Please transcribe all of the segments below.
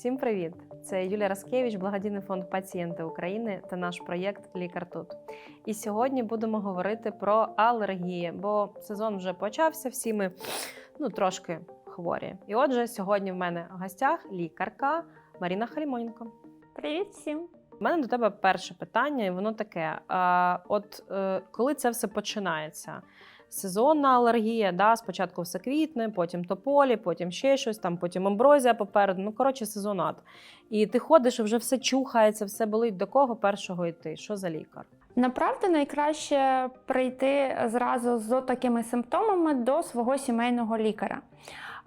Всім привіт! Це Юлія Раскевич, благодійний фонд Пацієнти України та наш проєкт Лікар тут. І сьогодні будемо говорити про алергії, бо сезон вже почався, всі ми ну, трошки хворі. І отже, сьогодні в мене в гостях лікарка Маріна Халімонько. Привіт всім! У мене до тебе перше питання, і воно таке: а, от е, коли це все починається? Сезонна алергія, да, спочатку все квітне, потім тополі, потім ще щось, там потім амброзія попереду. Ну, коротше, сезонат. І ти ходиш, і вже все чухається, все болить. До кого першого йти? Що за лікар? Направду найкраще прийти зразу з такими симптомами до свого сімейного лікаря.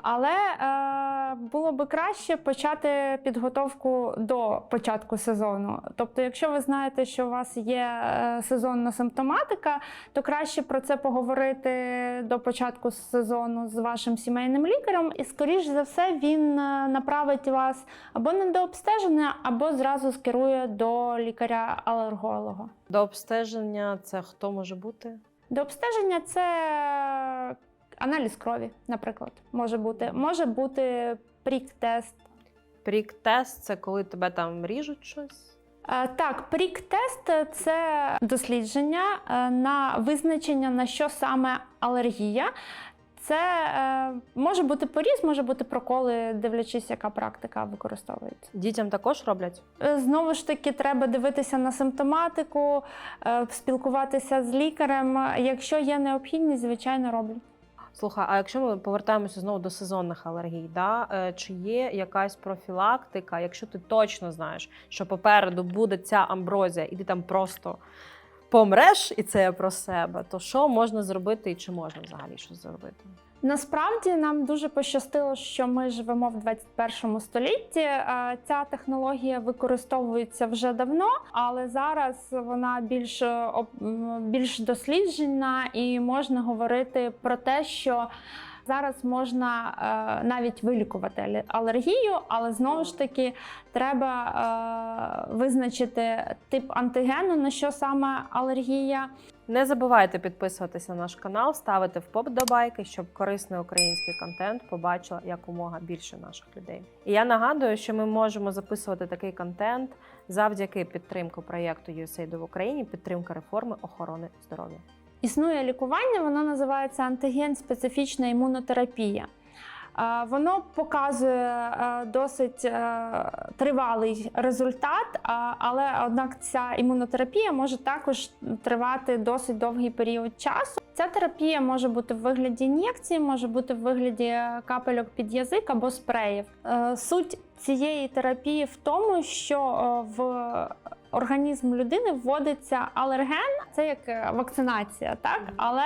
Але е, було би краще почати підготовку до початку сезону. Тобто, якщо ви знаєте, що у вас є е, сезонна симптоматика, то краще про це поговорити до початку сезону з вашим сімейним лікарем, і, скоріш за все, він е, направить вас або на дообстеження, або зразу скерує до лікаря-алерголога. До обстеження це хто може бути? До обстеження це аналіз крові, наприклад, може бути. Може бути прік-тест. Прік-тест це коли тебе там ріжуть щось. Так, прік-тест це дослідження е, на визначення, на що саме алергія. Це е, може бути поріз, може бути проколи, дивлячись, яка практика використовується. Дітям також роблять. Е, Знову ж таки, треба дивитися на симптоматику, спілкуватися з лікарем. Якщо є необхідність, звичайно, роблю. Слухай, а якщо ми повертаємося знову до сезонних алергій, да? е, чи є якась профілактика, якщо ти точно знаєш, що попереду буде ця амброзія, і ти там просто помреш, і це про себе, то що можна зробити і чи можна взагалі щось зробити? Насправді нам дуже пощастило, що ми живемо в 21 столітті. Е, Ця технологія використовується вже давно, але зараз вона більш, е, більш досліджена і можна говорити про те, що. Зараз можна е, навіть вилікувати алергію, але знову ж таки треба е, визначити тип антигену, на що саме алергія. Не забувайте підписуватися на наш канал, ставити вподобайки, щоб корисний український контент побачила якомога більше наших людей. І я нагадую, що ми можемо записувати такий контент завдяки підтримку проєкту USAID в Україні, підтримка реформи охорони здоров'я. Існує лікування, воно називається антиген-специфічна імунотерапія. Воно показує е, досить е, тривалий результат, але однак ця імунотерапія може також тривати досить довгий період часу. Ця терапія може бути в вигляді ін'єкції, може бути в вигляді капельок під язик або спреїв. Е, Суть цієї терапії в тому, що е, в організм людини вводиться алерген, це як е, вакцинація, так але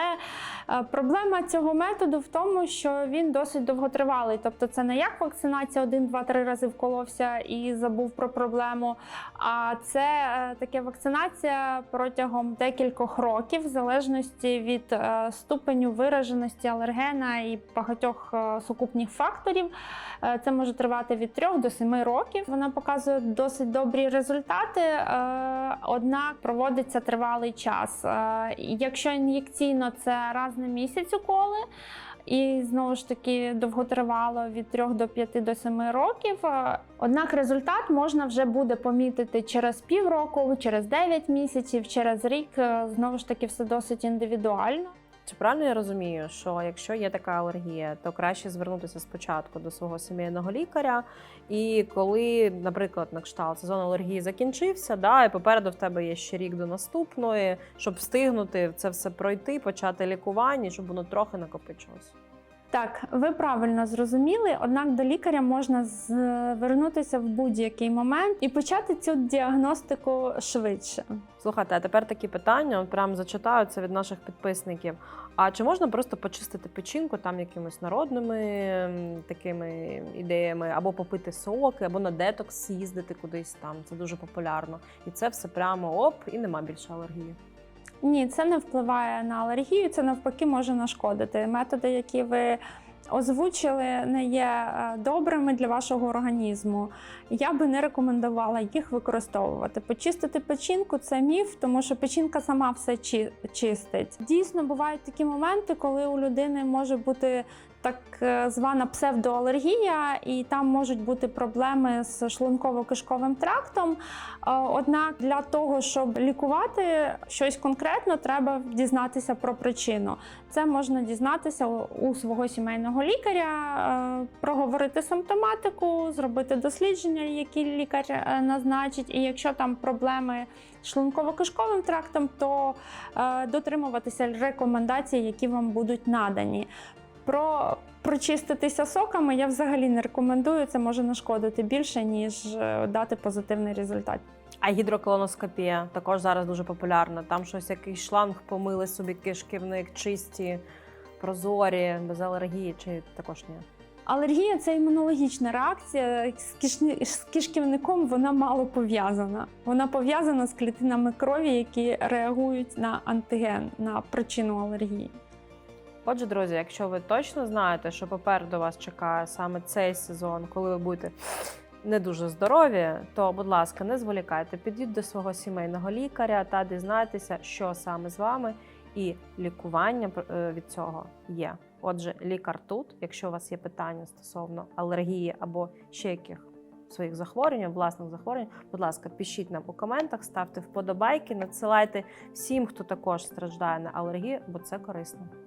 е, проблема цього методу в тому, що він досить довготривалий. Тобто, це не як вакцинація один, два, три рази вколовся і забув про проблему. А це е, таке вакцинація протягом декількох років, в залежності від е, ступеню вираженості алергена і багатьох е, сукупних факторів. Е, Це може тривати від 3 до 7 років. Вона показує досить добрі результати, е, однак проводиться тривалий час. Е, Якщо ін'єкційно, це раз на місяць уколи. І знову ж таки довготривало від 3 до 5 до 7 років. Е, Однак результат можна вже буде помітити через півроку, через 9 місяців, через рік. Е, Знову ж таки, все досить індивідуально. Чи правильно я розумію, що якщо є така алергія, то краще звернутися спочатку до свого сімейного лікаря, і коли, наприклад, на кшталт сезон алергії закінчився, да, і попереду в тебе є ще рік до наступної, щоб встигнути це все пройти, почати лікування, щоб воно трохи накопичилось. Так, ви правильно зрозуміли. Однак до лікаря можна звернутися в будь-який момент і почати цю діагностику швидше. Слухайте, а тепер такі питання, прям зачитаю це від наших підписників. А чи можна просто почистити печінку там якимись народними такими ідеями, або попити соки, або на детокс їздити кудись там? Це дуже популярно. І це все прямо оп, і нема більше алергії. Ні, це не впливає на алергію, це навпаки може нашкодити. Методи, які ви озвучили, не є е, добрими для вашого організму. Я би не рекомендувала їх використовувати. Почистити печінку це міф, тому що печінка сама все чи- чистить. Дійсно, бувають такі моменти, коли у людини може бути так е, звана псевдоалергія, і там можуть бути проблеми з шлунково-кишковим трактом. Е, Однак для того, щоб лікувати щось конкретно, треба дізнатися про причину. Це можна дізнатися у свого сімейного лікаря, е, проговорити симптоматику, зробити дослідження, які лікар назначить. І якщо там проблеми з шлунково-кишковим трактом, то дотримуватися рекомендацій, які вам будуть надані. Про прочиститися соками я взагалі не рекомендую. Це може нашкодити більше, ніж е, дати позитивний результат. А гідроколоноскопія також зараз дуже популярна. Там щось якийсь шланг помили собі кишківник, чисті, прозорі, без алергії, чи також ні. Алергія це імунологічна реакція. З, кишні... з кишківником вона мало пов'язана. Вона пов'язана з клітинами крові, які реагують на антиген, на причину алергії. Отже, друзі, якщо ви точно знаєте, що попереду вас чекає саме цей сезон, коли ви будете не дуже здорові, то, будь ласка, не зволікайте, підіть до свого сімейного лікаря та дізнайтеся, що саме з вами, і лікування е, від цього є. Отже, лікар тут, якщо у вас є питання стосовно алергії або ще яких своїх захворювань, власних захворювань, будь ласка, пишіть нам у коментах, ставте вподобайки, надсилайте всім, хто також страждає на алергію, бо це корисно.